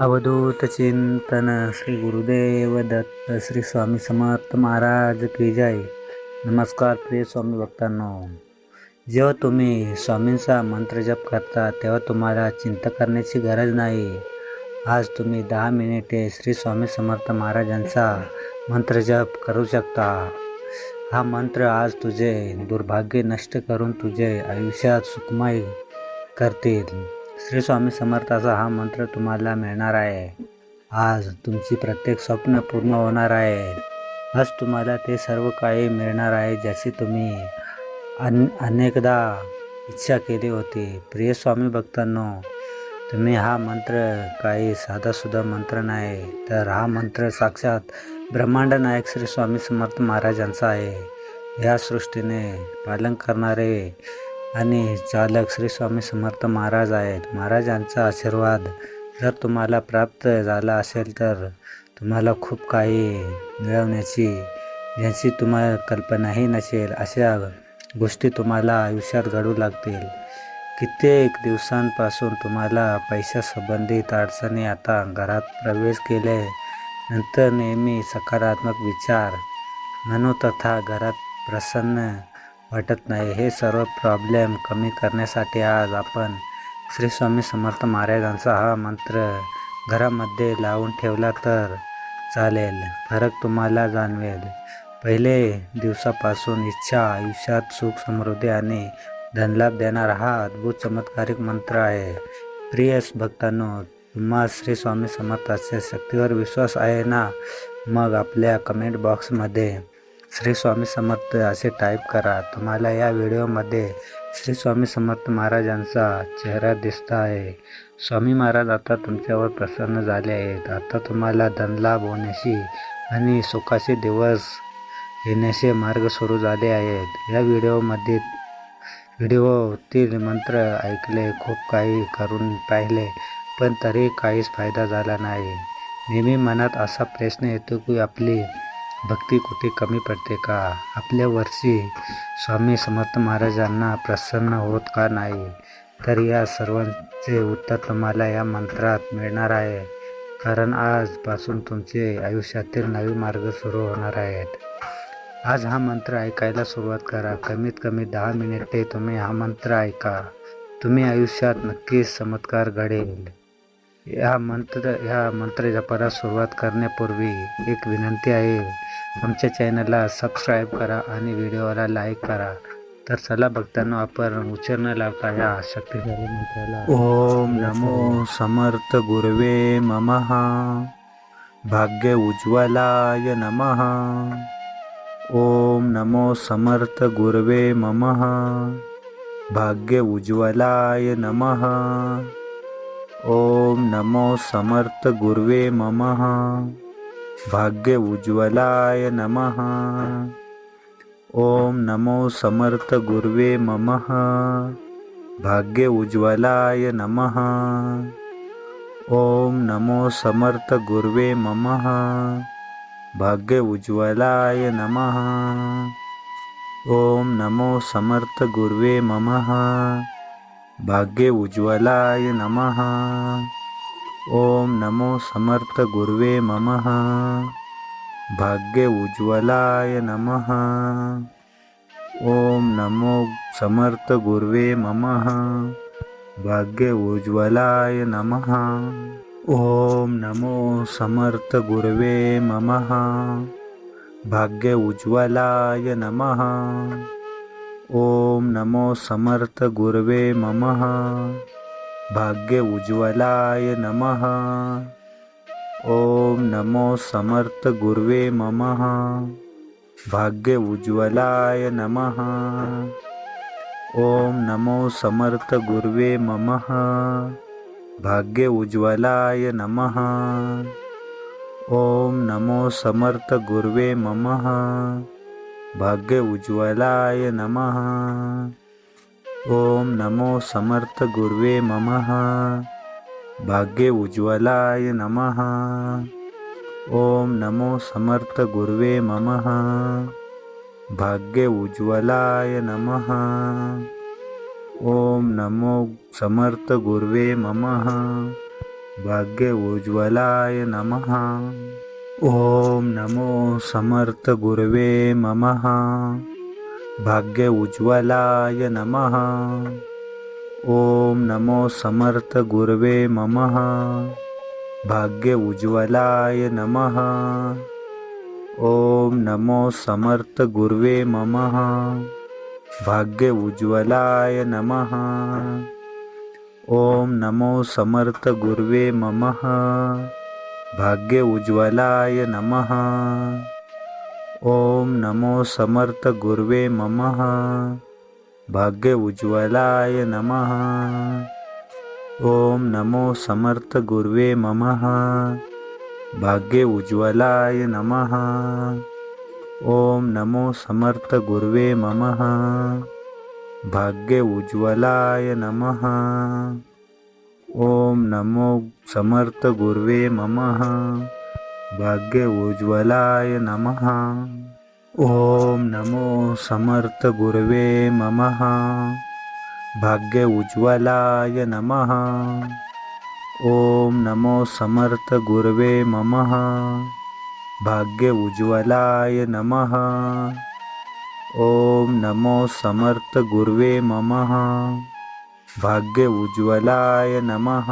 अवधूत चिंतन श्री गुरुदेव दत्त श्री स्वामी समर्थ महाराज की जय। नमस्कार प्रिय स्वामी भक्तांनो जेव्हा तुम्ही स्वामींचा मंत्र जप करता तेव्हा तुम्हाला चिंता करण्याची गरज नाही. आज तुम्ही दहा मिनिटे श्री स्वामी समर्थ महाराजांचा मंत्र जप करू शकता. हा मंत्र आज तुझे दुर्भाग्य नष्ट करून तुझे आयुष्यात सुखमय करतील. श्री स्वामी समर्थाचा हा मंत्र तुम्हाला मिळणार आहे. आज तुमची प्रत्येक स्वप्न पूर्ण होणार आहे. आज तुम्हाला ते सर्व काही मिळणार आहे ज्याची तुम्ही अन अनेकदा इच्छा केली होती. प्रिय स्वामी भक्तांनो तुम्ही हा मंत्र काही साधासुद्धा मंत्र नाही तर हा मंत्र साक्षात ब्रह्मांड नायक श्री स्वामी समर्थ महाराजांचा आहे. या सृष्टीने पालन करणारे आणि चालक श्री स्वामी समर्थ महाराज आहेत. महाराजांचा आशीर्वाद जर तुम्हाला प्राप्त झाला असेल तर तुम्हाला खूप काही मिळवण्याची ज्यांची तुम्हाला कल्पनाही नसेल अशा गोष्टी तुम्हाला आयुष्यात घडू लागतील. कित्येक दिवसांपासून तुम्हाला पैशासंबंधित अडचणी आता घरात प्रवेश केले नंतर नेहमी सकारात्मक विचार मनोतथा तथा घरात प्रसन्न वाटत नाही. हे सर्व प्रॉब्लेम कमी करण्यासाठी आज आपण श्री स्वामी समर्थ महाराजांचा हा मंत्र घरामध्ये लावून ठेवला तर चालेल. फरक तुम्हाला जाणवेल. पहिले दिवसापासून इच्छा आयुष्यात सुख समृद्धी आणि धनलाभ देणारा हा अद्भुत चमत्कारिक मंत्र आहे. प्रिय भक्तांनो तुम्हा श्री स्वामी समर्थाच्या शक्तीवर विश्वास आहे ना? मग आपल्या कमेंट बॉक्समध्ये श्री स्वामी समर्थ असे टाईप करा. तुम्हाला या व्हिडिओमध्ये श्री स्वामी समर्थ महाराजांचा चेहरा दिसत आहे. स्वामी महाराज आता तुमच्यावर प्रसन्न झाले आहेत. आता तुम्हाला धनलाभ होण्याशी आणि सुखाचे दिवस येण्याचे मार्ग सुरू झाले आहेत. या व्हिडिओमध्ये व्हिडिओतील मंत्र ऐकले खूप काही करून पाहिले पण तरी काहीच फायदा झाला नाही. नेहमी मनात असा प्रश्न येतो की आपली भक्ती कुठे कमी पडते का? आपल्या वर्षी स्वामी समर्थ महाराजांना प्रसन्न होत का नाही? तर या सर्वांचे उत्तर तुम्हाला या मंत्रात मिळणार आहे. कारण आजपासून तुमचे आयुष्यातील नवे मार्ग सुरू होणार आहेत. आज हा मंत्र ऐकायला सुरुवात करा. कमीत कमी दहा मिनिटे तुम्ही हा मंत्र ऐका. तुम्ही आयुष्यात नक्कीच चमत्कार घडेल. या मंत्र ह्या मंत्र जपाला सुरुवात करण्यापूर्वी एक विनंती आहे. आमच्या चॅनलला सबस्क्राईब करा आणि व्हिडिओला लाईक करा. तर चला बघताना आपण उच्चार काय लावता या शक्तिशाली मंत्राला ओम नमो समर्थ गुरवे ममः. भाग्य उज्ज्वलाय नमः. ओम नमो समर्थ गुरवे ममः. भाग्य उज्ज्वलाय नमः. ओम नमो समर्थ गुरवे ममः. भाग्य उज्ज्वलाय नमः। ओम नमो समर्थ गुरुवे ममः। भाग्य उज्ज्वलाय नमः। ओम नमो समर्थ गुरुवे ममः। भाग्य उज्ज्वलाय नमः। ओम नमो समर्थ गुरुवे ममः। भाग्य उज्ज्वलाय नमः ओम नमो समर्थ गुरुवे ममः। भाग्य उज्ज्वलाय नमः। ओम नमो समर्थ गुरुवे ममः। भाग्य उज्ज्वलाय नमः। ओम नमो समर्थ गुरुवे ममः। भाग्य उज्ज्वलाय नमः। ओम नमो समर्थ गुरवे ममः भाग्य उज्ज्वलाय नमः। ओम नमो समर्थ गुर्वे ममः। भाग्य उज्ज्वलाय नमः। ओम नमो समर्थ गुर्वे ममः। भाग्य उज्ज्वलाय नमः। ओम नमो समर्थ गुर्वे ममः। भाग्य उज्ज्वलाय नमः। ओम नमो समर्थ गुरुवे ममः। भाग्य उज्ज्वलाय नमः। ओम नमो समर्थ गुरुवे ममः। भाग्य उज्ज्वलाय नमः। ओम नमो समर्थ गुरुवे ममः। भाग्य उज्ज्वलाय नमः। ॐ नमो समर्थ गुरवे नमः भाग्य उज्ज्वलाय नमः। ॐ नमो समर्थ गुरवे नमः भाग्य उज्ज्वलाय नमः। ॐ नमो समर्थ गुरवे नमः भाग्य उज्ज्वलाय नमः। ॐ नमो समर्थ गुर्वे ममः। भाग्य उज्ज्वलाय नमः ॐ नमो समर्थ गुर्वे ममः। भाग्य उज्ज्वलाय नमः। ॐ नमो समर्थ गुर्वे ममः। भाग्य उज्ज्वलाय नमः। ॐ नमो समर्थ गुर्वे ममः। भाग्य उज्ज्वलाय नमः। ॐ नमो समर्थ गुर्वे नमः भाग्य उज्ज्वलाय नमः। ॐ नमो समर्थ गुरवे नमः। भाग्य उज्ज्वलाय नमः। ॐ नमो समर्थ गुरवे नमः। भाग्य उज्ज्वलाय नमः। ॐ नमो समर्थ गुरवे ममः भाग्य उज्ज्वलाय नमः।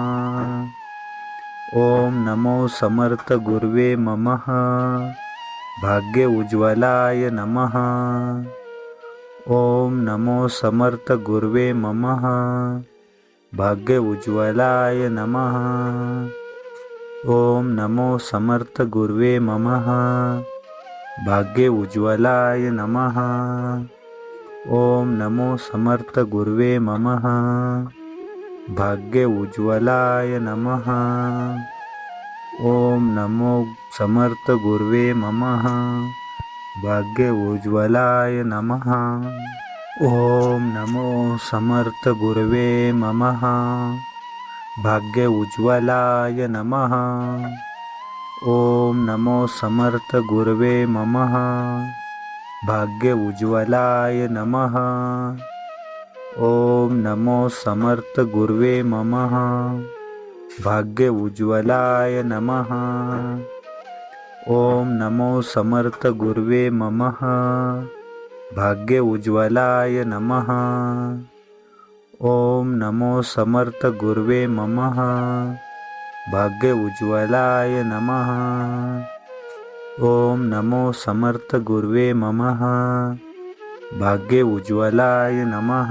ॐ नमो समर्थ गुर्वे ममः। भाग्य उज्ज्वलाय नमः। ॐ नमो समर्थ गुर्वे ममः। भाग्य उज्ज्वलाय नमः। ॐ नमो समर्थ गुर्वे ममः। भाग्य उज्ज्वलाय नमः। ॐ नमो समर्थ गुर्वे ममः भाग्य उज्ज्वलाय नमः। ॐ नमो समर्थ गुर्वे ममः। भाग्य उज्ज्वलाय नमः। ॐ नमो समर्थ गुर्वे ममः। भाग्य उज्ज्वलाय नमः। ॐ नमो समर्थ गुरवे ममः। भाग्य उज्ज्वलाय नमः ॐ नमो समर्थ गुरवे ममः। भाग्य उज्ज्वलाय नमः। ॐ नमो समर्थ गुरवे ममः। भाग्य उज्ज्वलाय नमः। ॐ नमो समर्थ गुरवे ममः। भाग्य उज्ज्वलाय नमः। ॐ नमो समर्थ गुर्वे ममः भाग्य उज्ज्वलाय नमः।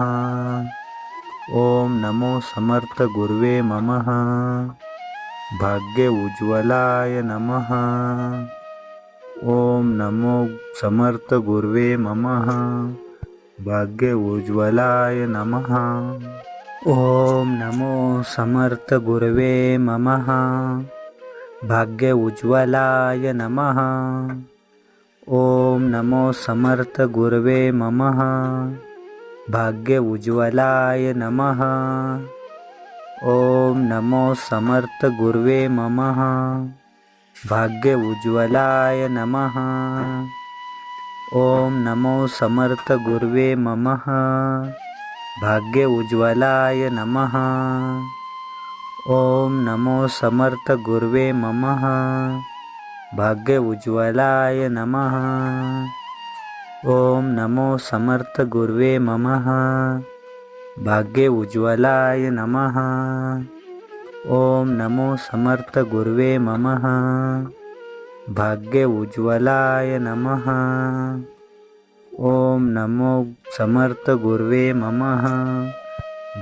ॐ नमो समर्थ गुर्वे ममः। भाग्य उज्ज्वलाय नमः। ॐ नमो समर्थ गुर्वे ममः। भाग्य उज्ज्वलाय नमः। ॐ नमो समर्थ गुरवे ममः। भाग्य उज्ज्वलाय नमः ॐ नमो समर्थ गुरवे ममः। भाग्य उज्ज्वलाय नमः। ॐ नमो समर्थ गुरवे ममः। भाग्य उज्ज्वलाय नमः। ॐ नमो समर्थ गुरवे ममः। भाग्य उज्ज्वलाय नमः। ॐ नमो समर्थ गुर्वे ममः भाग्य उज्ज्वलाय नमः। ॐ नमो समर्थ गुर्वे ममः। भाग्य उज्ज्वलाय नमः। ॐ नमो समर्थ गुर्वे ममः। भाग्य उज्ज्वलाय नमः। ॐ नमो समर्थ गुर्वे ममः।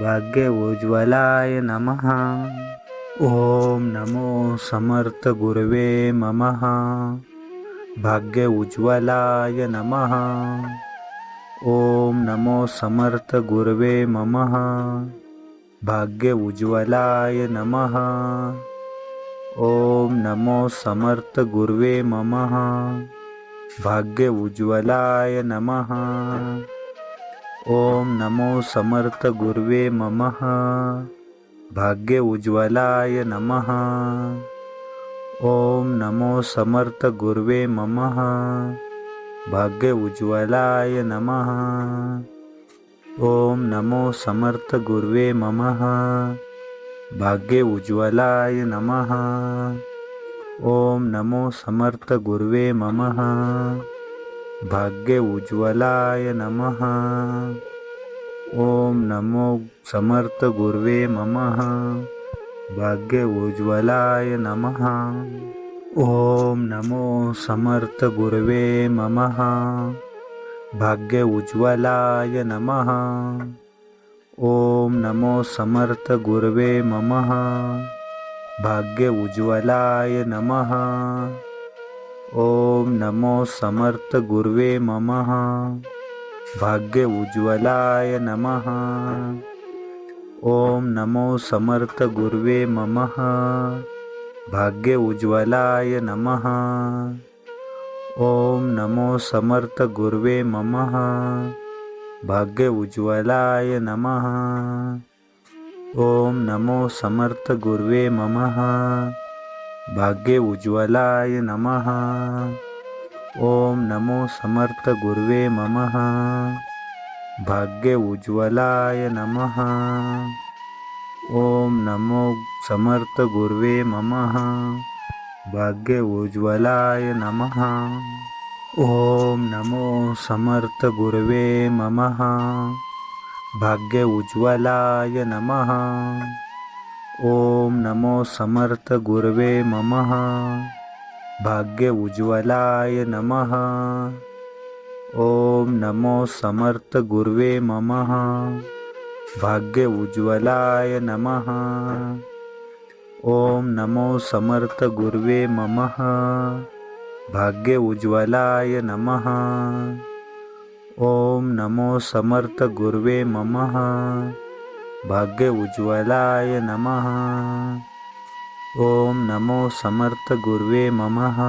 भाग्य उज्ज्वलाय नमः ॐ नमो समर्थ गुर्वे ममः। भाग्य उज्ज्वलाय नमः। ॐ नमो समर्थ गुर्वे ममः। भाग्य उज्ज्वलाय नमः। ॐ नमो समर्थ गुर्वे ममः। भाग्य उज्ज्वलाय नमः। ॐ नमो समर्थ गुर्वे ममः भाग्य उज्ज्वलाय नमः। ॐ नमो समर्थ गुर्वे ममः। भाग्य उज्ज्वलाय नमः। ॐ नमो समर्थ गुर्वे ममः। भाग्ये उज्ज्वलाय नमः। ॐ नमो समर्थ गुर्वे नमः भाग्ये उज्ज्वलाय नमः। ॐ नमो समर्थ गुर्वे नमः भाग्य उज्ज्वलाय नमः। ॐ नमो समर्थ गुर्वे नमः भाग्य उज्ज्वलाय नमः। ॐ नमो समर्थ गुर्वे नमः भाग्य उज्ज्वलाय नमः। ॐ नमो समर्थ गुर्वे नमः भाग्य उज्ज्वलाय नमः। ॐ नमो समर्थ गुर्वे ममः। भाग्य उज्ज्वलाय नमः। ॐ नमो समर्थ गुर्वे ममः। भाग्य उज्ज्वलाय नमः। ॐ नमो समर्थ गुर्वे ममः। भाग्य उज्ज्वलाय नमः। ॐ नमो समर्थ गुर्वे नमः भाग्य उज्ज्वलाय नमः। ॐ नमो समर्थ गुर्वे नमः भाग्य उज्ज्वलाय नमः। ॐ नमो समर्थ गुर्वे नमः भाग्य उज्ज्वलाय नमः। ॐ नमो समर्थ गुर्वे नमः भाग्य उज्ज्वलाय नमः। ॐ नमो समर्थ गुर्वे ममः। भाग्य उज्ज्वलाय नमः। ॐ नमो समर्थ गुर्वे ममः। भाग्य उज्ज्वलाय नमः। ॐ नमो समर्थ गुर्वे ममः। भाग्य उज्ज्वलाय नमः। ॐ नमो समर्थ गुर्वे नमः